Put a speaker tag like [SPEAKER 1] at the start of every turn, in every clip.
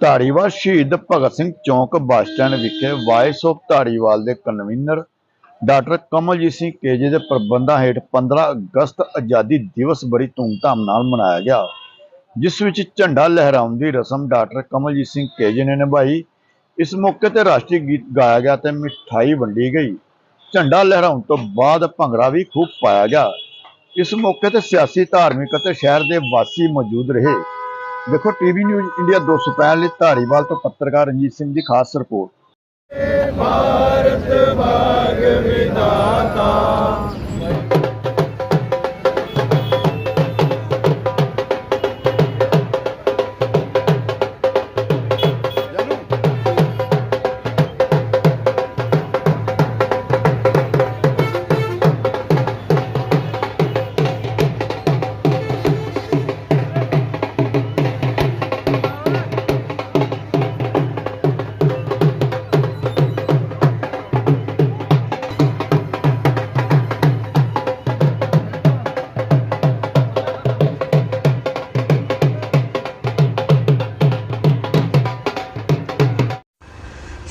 [SPEAKER 1] ਧਾਰੀਵਾਲ ਸ਼ਹੀਦ ਭਗਤ ਸਿੰਘ ਚੌਂਕ bus stand ਵਿਖੇ voice of Dhariwal ਦੇ convener doctor Kamaljit Singh KJ ਦੇ ਪ੍ਰਬੰਧਾਂ ਹੇਠ 15 ਅਗਸਤ ਆਜ਼ਾਦੀ ਦਿਵਸ ਬੜੀ ਧੂਮਧਾਮ ਨਾਲ ਮਨਾਇਆ ਗਿਆ। ਜਿਸ ਵਿੱਚ ਝੰਡਾ ਲਹਿਰਾਉਣ ਦੀ ਰਸਮ ਡਾਕਟਰ ਕਮਲਜੀਤ ਸਿੰਘ ਕੇਜੇ ਨੇ ਨਿਭਾਈ। ਇਸ ਮੌਕੇ ਤੇ ਰਾਸ਼ਟਰੀ ਗੀਤ ਗਾਇਆ ਗਿਆ ਤੇ ਮਿਠਾਈ ਵੰਡੀ ਗਈ। ਝੰਡਾ ਲਹਿਰਾਉਣ ਤੋਂ ਬਾਅਦ ਭੰਗੜਾ ਵੀ ਖੂਬ ਪਾਇਆ ਗਿਆ। ਇਸ ਮੌਕੇ ਤੇ ਸਿਆਸੀ, ਧਾਰਮਿਕ ਅਤੇ ਸ਼ਹਿਰ ਦੇ ਵਾਸੀ ਮੌਜੂਦ ਰਹੇ। ਦੇਖੋ ਟੀਵੀ ਨਿਊਜ਼ ਇੰਡੀਆ 265 ਲਈ ਧਾਰੀਵਾਲ ਤੋਂ ਪੱਤਰਕਾਰ ਰਣਜੀਤ ਸਿੰਘ ਦੀ ਖਾਸ report.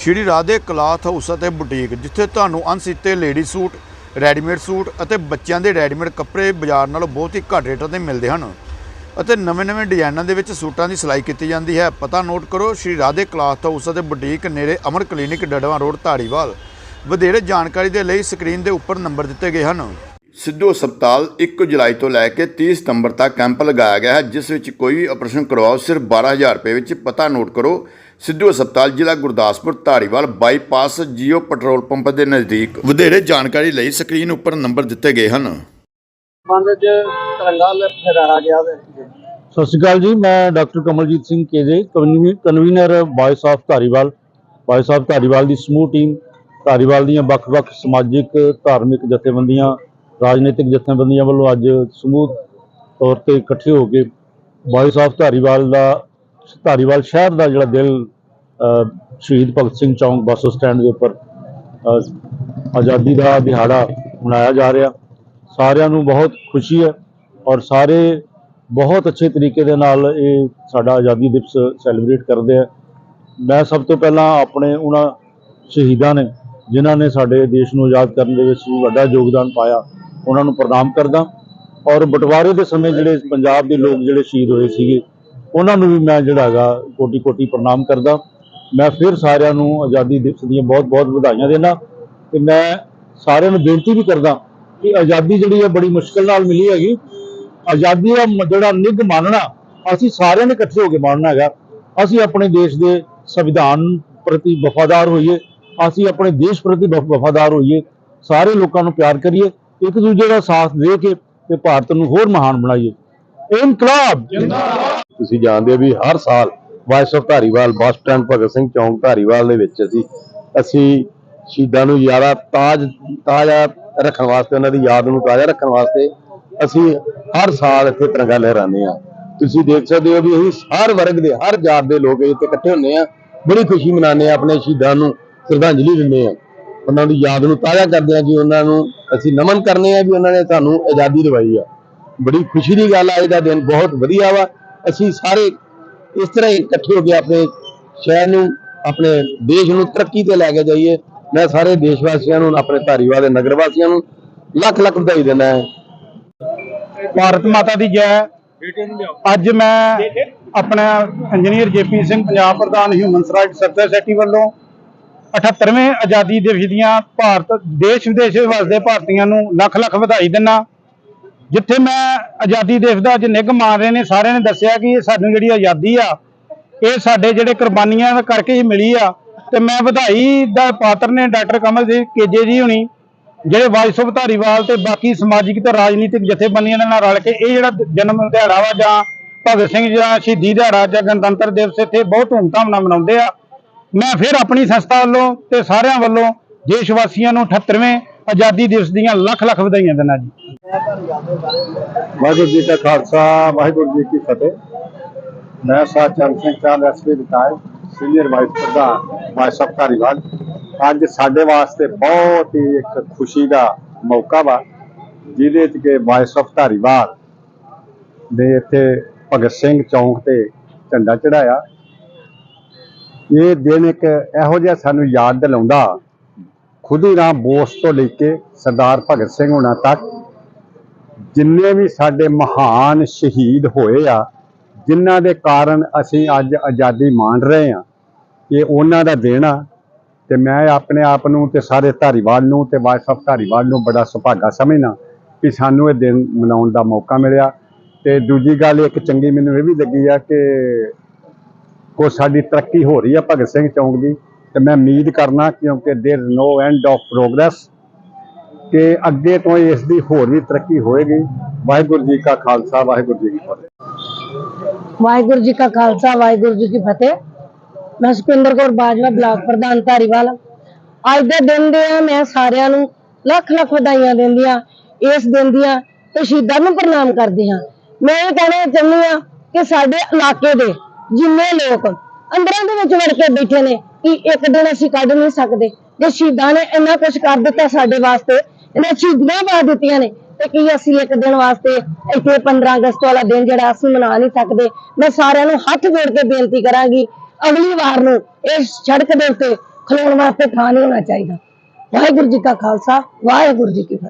[SPEAKER 1] Shri Radhe cloth house ਅਤੇ ਬੁਟੀਕ, ਜਿੱਥੇ ਤੁਹਾਨੂੰ ਅਣਸੀਤੇ ਲੇਡੀ ਸੂਟ, ਰੈਡੀਮੇਡ ਸੂਟ ਅਤੇ ਬੱਚਿਆਂ ਦੇ ਰੈਡੀਮੇਡ ਕੱਪੜੇ ਬਾਜ਼ਾਰ ਨਾਲੋਂ ਬਹੁਤ ਹੀ ਘੱਟ ਰੇਟਾਂ ਤੇ ਮਿਲਦੇ ਹਨ ਅਤੇ ਨਵੇਂ-ਨਵੇਂ ਡਿਜ਼ਾਈਨਾਂ ਦੇ ਵਿੱਚ ਸੂਟਾਂ ਦੀ ਸਿਲਾਈ ਕੀਤੀ ਜਾਂਦੀ ਹੈ। ਪਤਾ ਨੋਟ ਕਰੋ, ਸ਼੍ਰੀ ਰਾਧੇ ਕਲਾਥ ਹਾਊਸ ਅਤੇ ਬੁਟੀਕ ਨੇੜੇ ਅਮਰ ਕਲੀਨਿਕ ਡੜਵਾ ਰੋਡ, ਧਾਰੀਵਾਲ। ਵਧੇਰੇ ਜਾਣਕਾਰੀ ਦੇ ਲਈ ਸਕਰੀਨ ਦੇ ਉੱਪਰ ਨੰਬਰ ਦਿੱਤੇ ਗਏ ਹਨ। ਸਿੱਧੂ ਹਸਪਤਾਲ 1 ਜੁਲਾਈ ਤੋਂ ਲੈ ਕੇ 30 ਸਤੰਬਰ ਤੱਕ ਕੈਂਪ ਲਗਾਇਆ ਗਿਆ ਹੈ, ਜਿਸ ਵਿੱਚ ਕੋਈ ਵੀ ਆਪਰੇਸ਼ਨ ਕਰਵਾਓ, ਸਿਰਫ 12000 ਰੁਪਏ ਵਿੱਚ। ਪਤਾ ਨੋਟ ਕਰੋ ਸਿੱਧੂ ਹਸਪਤਾਲ ਜ਼ਿਲ੍ਹਾ Gurdaspur Dhariwal bypass Jio petrol pump ਦੇ ਨਜ਼ਦੀਕ ਵਧੇਰੇ ਜਾਣਕਾਰੀ ਲਈ ਸਕਰੀਨ ਉੱਪਰ ਨੰਬਰ ਦਿੱਤੇ ਗਏ ਹਨ।
[SPEAKER 2] ਬੰਦ ਚ ਤਿਰੰਗਾ ਲਹਿਰਾਇਆ ਗਿਆ ਵੇ
[SPEAKER 3] ਸਤਿ ਸ਼੍ਰੀ ਅਕਾਲ ਜੀ ਮੈਂ doctor Kamaljit Singh KJ ਕਨਵੀ- convener voice of Dhariwal voice of Dhariwal ਦੀ ਸਮੂਹ ਟੀਮ ਧਾਰੀਵਾਲ ਦੀਆਂ ਵੱਖ-ਵੱਖ ਸਮਾਜਿਕ ਧਾਰਮਿਕ ਜਥੇਬੰਦੀਆਂ ਰਾਜਨੀਤਿਕ ਜਥੇਬੰਦੀਆਂ ਵੱਲੋਂ ਅੱਜ ਸਮੂਹ ਤੌਰ ਤੇ ਇਕੱਠੇ ਹੋ ਕੇ ਵਾਇਸ ਆਫ ਧਾਰੀਵਾਲ ਦਾ ਧਾਰੀਵਾਲ ਸ਼ਹਿਰ ਦਾ ਜਿਹੜਾ ਦਿਲ ਸ਼ਹੀਦ ਭਗਤ ਸਿੰਘ ਚੌਂਕ ਬੱਸ ਸਟੈਂਡ ਦੇ ਉੱਪਰ ਆਜ਼ਾਦੀ ਦਾ ਦਿਹਾੜਾ ਮਨਾਇਆ ਜਾ ਰਿਹਾ। ਸਾਰਿਆਂ ਨੂੰ ਬਹੁਤ ਖੁਸ਼ੀ ਹੈ ਔਰ ਸਾਰੇ ਬਹੁਤ ਅੱਛੇ ਤਰੀਕੇ ਦੇ ਨਾਲ ਇਹ ਸਾਡਾ ਆਜ਼ਾਦੀ ਦਿਵਸ ਸੈਲੀਬ੍ਰੇਟ ਕਰਦੇ ਆ। ਮੈਂ ਸਭ ਤੋਂ ਪਹਿਲਾਂ ਆਪਣੇ ਉਹਨਾਂ ਸ਼ਹੀਦਾਂ ਨੇ, ਜਿਨ੍ਹਾਂ ਨੇ ਸਾਡੇ ਦੇਸ਼ ਨੂੰ ਆਜ਼ਾਦ ਕਰਨ ਦੇ ਵਿੱਚ ਵੱਡਾ ਯੋਗਦਾਨ ਪਾਇਆ, ਉਹਨਾਂ ਨੂੰ ਪ੍ਰਣਾਮ ਕਰਦਾ। ਔਰ ਬਟਵਾਰੇ ਦੇ ਸਮੇਂ ਜਿਹੜੇ ਪੰਜਾਬ ਦੇ ਲੋਕ ਜਿਹੜੇ ਸ਼ਹੀਦ ਹੋਏ ਸੀਗੇ ਉਹਨਾਂ ਨੂੰ ਵੀ ਮੈਂ ਜਿਹੜਾ ਹੈਗਾ ਕੋਟੀ ਕੋਟੀ ਪ੍ਰਣਾਮ ਕਰਦਾ। ਮੈਂ ਫਿਰ ਸਾਰਿਆਂ ਨੂੰ ਆਜ਼ਾਦੀ ਦਿਵਸ ਦੀਆਂ ਬਹੁਤ ਬਹੁਤ ਵਧਾਈਆਂ ਦੇਣਾ ਤੇ ਮੈਂ ਸਾਰਿਆਂ ਨੂੰ ਬੇਨਤੀ ਵੀ ਕਰਦਾ ਕਿ ਆਜ਼ਾਦੀ ਜਿਹੜੀ ਹੈ ਬੜੀ ਮੁਸ਼ਕਲ ਨਾਲ ਮਿਲੀ ਹੈਗੀ। ਆਜ਼ਾਦੀ ਦਾ ਜਿਹੜਾ ਨਿੱਘ ਮਾਨਣਾ ਅਸੀਂ ਸਾਰਿਆਂ ਨੇ ਇਕੱਠੇ ਹੋ ਕੇ ਮਾਨਣਾ ਹੈਗਾ। ਅਸੀਂ ਆਪਣੇ ਦੇਸ਼ ਦੇ ਸੰਵਿਧਾਨ ਪ੍ਰਤੀ ਵਫਾਦਾਰ ਹੋਈਏ, ਅਸੀਂ ਆਪਣੇ ਦੇਸ਼ ਪ੍ਰਤੀ ਵਫ- ਵਫਾਦਾਰ ਹੋਈਏ, ਸਾਰੇ ਲੋਕਾਂ ਨੂੰ ਪਿਆਰ ਕਰੀਏ, ਇੱਕ ਦੂਜੇ ਦਾ ਸਾਥ ਦੇ ਕੇ ਤੇ ਭਾਰਤ ਨੂੰ ਹੋਰ ਮਹਾਨ ਬਣਾਈਏ। ਇਨਕਲਾਬ!
[SPEAKER 4] ਤੁਸੀਂ ਜਾਣਦੇ ਹੋ ਵੀ ਹਰ ਸਾਲ voice of Dhariwal, bus stand Bhagat Singh ਚੌਂਕ ਧਾਰੀਵਾਲ ਦੇ ਵਿੱਚ ਅਸੀਂ ਅਸੀਂ ਸ਼ਹੀਦਾਂ ਨੂੰ ਯਾਰਾ ਤਾਜ, ਤਾਜ਼ਾ ਰੱਖਣ ਵਾਸਤੇ, ਉਹਨਾਂ ਦੀ ਯਾਦ ਨੂੰ ਤਾਜ਼ਾ ਰੱਖਣ ਵਾਸਤੇ ਅਸੀਂ ਹਰ ਸਾਲ ਇੱਥੇ ਤਿਰੰਗਾ ਲਹਿਰਾਉਂਦੇ ਆ ਤੁਸੀਂ ਦੇਖ ਸਕਦੇ ਹੋ ਵੀ ਅਸੀਂ ਹਰ ਵਰਗ ਦੇ, ਹਰ ਜਾਤ ਦੇ ਲੋਕ ਇੱਥੇ ਇਕੱਠੇ ਹੁੰਦੇ ਆ ਬੜੀ ਖੁਸ਼ੀ ਮਨਾਉਂਦੇ ਆ ਆਪਣੇ ਸ਼ਹੀਦਾਂ ਨੂੰ ਸ਼ਰਧਾਂਜਲੀ ਦਿੰਦੇ ਆ ਉਹਨਾਂ ਦੀ ਯਾਦ ਨੂੰ ਤਾਜ਼ਾ ਕਰਦੇ ਆ ਜੀ, ਉਹਨਾਂ ਨੂੰ ਅਸੀਂ ਨਮਨ ਕਰਨੇ ਆ ਵੀ ਉਹਨਾਂ ਨੇ ਸਾਨੂੰ ਆਜ਼ਾਦੀ ਦਿਵਾਈ ਆ। ਬੜੀ ਖੁਸ਼ੀ ਦੀ ਗੱਲ ਆ ਅੱਜ ਦਾ ਦਿਨ ਬਹੁਤ ਵਧੀਆ ਵਾ। ਅਸੀਂ ਸਾਰੇ ਇਸ ਤਰ੍ਹਾਂ ਹੀ ਇਕੱਠੇ ਹੋ ਕੇ ਆਪਣੇ ਸ਼ਹਿਰ ਨੂੰ ਆਪਣੇ ਦੇਸ਼ ਨੂੰ ਤਰੱਕੀ ਤੇ ਲੈ ਕੇ ਜਾਈਏ। ਮੈਂ ਸਾਰੇ ਦੇਸ਼ ਵਾਸੀਆਂ ਨੂੰ ਆਪਣੇ ਧਾਰੀਵਾਲ ਦੇ ਨਗਰ ਵਾਸੀਆਂ ਨੂੰ ਲੱਖ ਲੱਖ ਵਧਾਈ ਦਿੰਦਾ ਹਾਂ।
[SPEAKER 2] ਭਾਰਤ ਮਾਤਾ ਦੀ ਜੈ। ਅੱਜ ਮੈਂ ਆਪਣਾ ਇੰਜੀਨੀਅਰ ਜੇਪੀ ਸਿੰਘ ਪੰਜਾਬ ਪ੍ਰਧਾਨ ਹਿਊਮਨ ਰਾਈਟਸ ਸੋਸਾਇਟੀ ਵੱਲੋਂ 78ਵੇਂ ਆਜ਼ਾਦੀ ਦਿਵਸ ਦੀਆਂ ਭਾਰਤ ਦੇਸ਼ ਵਿਦੇਸ਼ ਵਿੱਚ ਵਸਦੇ ਭਾਰਤੀਆਂ ਨੂੰ ਲੱਖ ਲੱਖ ਵਧਾਈ ਦਿੰਨਾ ਜਿੱਥੇ ਮੈਂ ਆਜ਼ਾਦੀ ਦਿਵਸ ਦਾ ਅੱਜ ਨਿੱਘ ਮਾਰ ਰਹੇ ਨੇ, ਸਾਰਿਆਂ ਨੇ ਦੱਸਿਆ ਕਿ ਸਾਨੂੰ ਜਿਹੜੀ ਆਜ਼ਾਦੀ ਆ, ਇਹ ਸਾਡੇ ਜਿਹੜੇ ਕੁਰਬਾਨੀਆਂ ਦਾ ਕਰਕੇ ਹੀ ਮਿਲੀ ਆ। ਤੇ ਮੈਂ ਵਧਾਈ ਦਾ ਪਾਤਰ ਨੇ ਡਾਕਟਰ ਕਮਲ ਜੀ, ਕੇਜੇ ਜੀ ਹੁਣੀ, ਜਿਹੜੇ ਵਾਇਸ ਆਫ ਧਾਰੀਵਾਲ ਤੇ ਬਾਕੀ ਸਮਾਜਿਕ ਤੇ ਰਾਜਨੀਤਿਕ ਜਥੇਬੰਦੀਆਂ ਦੇ ਨਾਲ ਰਲ ਕੇ ਇਹ ਜਿਹੜਾ ਜਨਮ ਦਿਹਾੜਾ ਵਾ ਜਾਂ ਭਗਤ ਸਿੰਘ ਜਾਂ ਸ਼ਹੀਦੀ ਦਿਹਾੜਾ ਜਾਂ ਗਣਤੰਤਰ ਦਿਵਸ ਇੱਥੇ ਬਹੁਤ ਧੂਮਧਾਮ ਨਾਲ ਮਨਾਉਂਦੇ ਆ। ਮੈਂ ਫਿਰ ਆਪਣੀ ਸੰਸਥਾ ਵੱਲੋਂ ਤੇ ਸਾਰਿਆਂ ਵੱਲੋਂ ਦੇਸ਼ ਵਾਸੀਆਂ ਨੂੰ 78ਵੇਂ ਆਜ਼ਾਦੀ ਦਿਵਸ ਦੀਆਂ ਲੱਖ ਲੱਖ ਵਧਾਈਆਂ ਦਿੰਦਾ ਜੀ।
[SPEAKER 3] ਵਾਹਿਗੁਰੂ ਜੀ ਕਾ ਖਾਲਸਾ, ਵਾਹਿਗੁਰੂ ਜੀ ਕੀ ਫਤਿਹ। ਮੈਂ Sadh Chand Singh Chand SP retire senior vice ਪ੍ਰਧਾਨ ਵਾਇਸ ਆਫ ਧਾਰੀਵਾਲ। ਅੱਜ ਸਾਡੇ ਵਾਸਤੇ ਬਹੁਤ ਹੀ ਇੱਕ ਖੁਸ਼ੀ ਦਾ ਮੌਕਾ ਵਾ, ਜਿਹਦੇ ਚ ਕਿ ਵਾਈਸ ਆਫ ਧਾਰੀਵਾਲ ਦੇ ਇੱਥੇ ਭਗਤ ਸਿੰਘ ਚੌਂਕ ਤੇ ਝੰਡਾ ਚੜਾਇਆ
[SPEAKER 5] ਇਹ ਦਿਨ ਇੱਕ ਇਹੋ ਜਿਹਾ ਸਾਨੂੰ ਯਾਦ ਦਿਲਾਉਂਦਾ, ਖੁਦੀ ਰਾਮ ਬੋਸ ਤੋਂ ਲੈ ਕੇ ਸਰਦਾਰ ਭਗਤ ਸਿੰਘ ਹੋਣਾ ਤੱਕ। ਜਿੰਨੇ ਵੀ ਸਾਡੇ ਮਹਾਨ ਸ਼ਹੀਦ ਹੋਏ ਆ ਜਿਨ੍ਹਾਂ ਦੇ ਕਾਰਨ ਅਸੀਂ ਅੱਜ ਆਜ਼ਾਦੀ ਮਾਣ ਰਹੇ ਆ ਇਹ ਉਹਨਾਂ ਦਾ ਦਿਨ ਆ ਤੇ ਮੈਂ ਆਪਣੇ ਆਪ ਨੂੰ ਤੇ ਸਾਰੇ ਧਾਰੀਵਾਲ ਨੂੰ ਤੇ ਵਾਈਸ ਆਫ ਧਾਰੀਵਾਲ ਨੂੰ ਬੜਾ ਸੁਭਾਗਾ ਸਮਝਣਾ ਕਿ ਸਾਨੂੰ ਇਹ ਦਿਨ ਮਨਾਉਣ ਦਾ ਮੌਕਾ ਮਿਲਿਆ ਤੇ ਦੂਜੀ ਗੱਲ ਇੱਕ ਚੰਗੀ ਮੈਨੂੰ ਇਹ ਵੀ ਲੱਗੀ ਆ ਕਿ ਕੋ ਸਾਡੀ ਤਰੱਕੀ ਹੋ ਰਹੀ ਆ ਭਗਤ ਸਿੰਘ ਚੌਂਕ ਦੀ ਤੇ ਮੈਂ ਉਮੀਦ ਕਰਨਾ ਕਿਉਂਕਿ there no end of progress ਕਿ ਅੱਗੇ ਤੋਂ ਇਸ ਦੀ ਹੋਰ ਵੀ ਤਰੱਕੀ ਹੋਏਗੀ। ਵਾਹਿਗੁਰੂ ਜੀ ਕਾ ਖਾਲਸਾ, ਵਾਹਿਗੁਰੂ ਜੀ ਕੀ ਫਤਿਹ।
[SPEAKER 6] ਵਾਹਿਗੁਰੂ ਜੀ ਕਾ ਖਾਲਸਾ, ਵਾਹਿਗੁਰੂ ਜੀ ਕੀ ਫਤਿਹ। ਮੈਂ ਸੁਖਿੰਦਰ ਕੌਰ ਬਾਜਵਾ, ਬਲਾਕ ਪ੍ਰਧਾਨ ਧਾਰੀਵਾਲ। ਅੱਜ ਦੇ ਦਿਨ ਦੇ ਮੈਂ ਸਾਰਿਆਂ ਨੂੰ ਲੱਖ ਲੱਖ ਵਧਾਈਆਂ ਦਿੰਦੀ ਹਾਂ। ਇਸ ਦਿਨ ਦੀਆਂ ਤੇ ਸ਼ਹੀਦਾਂ ਨੂੰ ਪ੍ਰਣਾਮ ਕਰਦੀ ਹਾਂ। ਮੈਂ ਇਹ ਕਹਿਣਾ ਚਾਹੁੰਦੀ ਹਾਂ ਕਿ ਸਾਡੇ ਇਲਾਕੇ ਦੇ ਜਿੰਨੇ ਲੋਕ ਅੰਦਰਾਂ ਦੇ ਵਿੱਚ ਵੜ ਕੇ ਬੈਠੇ ਨੇ, ਕਿ ਇੱਕ ਦਿਨ ਅਸੀਂ ਕੱਢ ਨਹੀਂ ਸਕਦੇ। ਜੇ ਸ਼ਹੀਦਾਂ ਨੇ ਇੰਨਾ ਕੁਝ ਕਰ ਦਿੱਤਾ ਸਾਡੇ ਵਾਸਤੇ ਇਹਨਾਂ ਸ਼ਹੀਦੀਆਂ ਪਾ ਦਿੱਤੀਆਂ ਨੇ। ਤੇ ਕੀ ਅਸੀਂ ਇੱਕ ਦਿਨ ਵਾਸਤੇ ਇੱਥੇ 15 ਅਗਸਤ ਵਾਲਾ ਦਿਨ ਜਿਹੜਾ ਅਸੀਂ ਮਨਾ ਨਹੀਂ ਸਕਦੇ। ਮੈਂ ਸਾਰਿਆਂ ਨੂੰ ਹੱਥ ਜੋੜ ਕੇ ਬੇਨਤੀ ਕਰਾਂਗੀ, ਅਗਲੀ ਵਾਰ ਨੂੰ ਇਸ ਸੜਕ ਦੇ ਉੱਤੇ ਖਲੋਣ ਵਾਸਤੇ ਥਾਂ ਨਹੀਂ ਹੋਣਾ ਚਾਹੀਦਾ। ਵਾਹਿਗੁਰੂ ਜੀ ਕਾ ਖਾਲਸਾ, ਵਾਹਿਗੁਰੂ ਜੀ ਕੀ ਫਤਿਹ।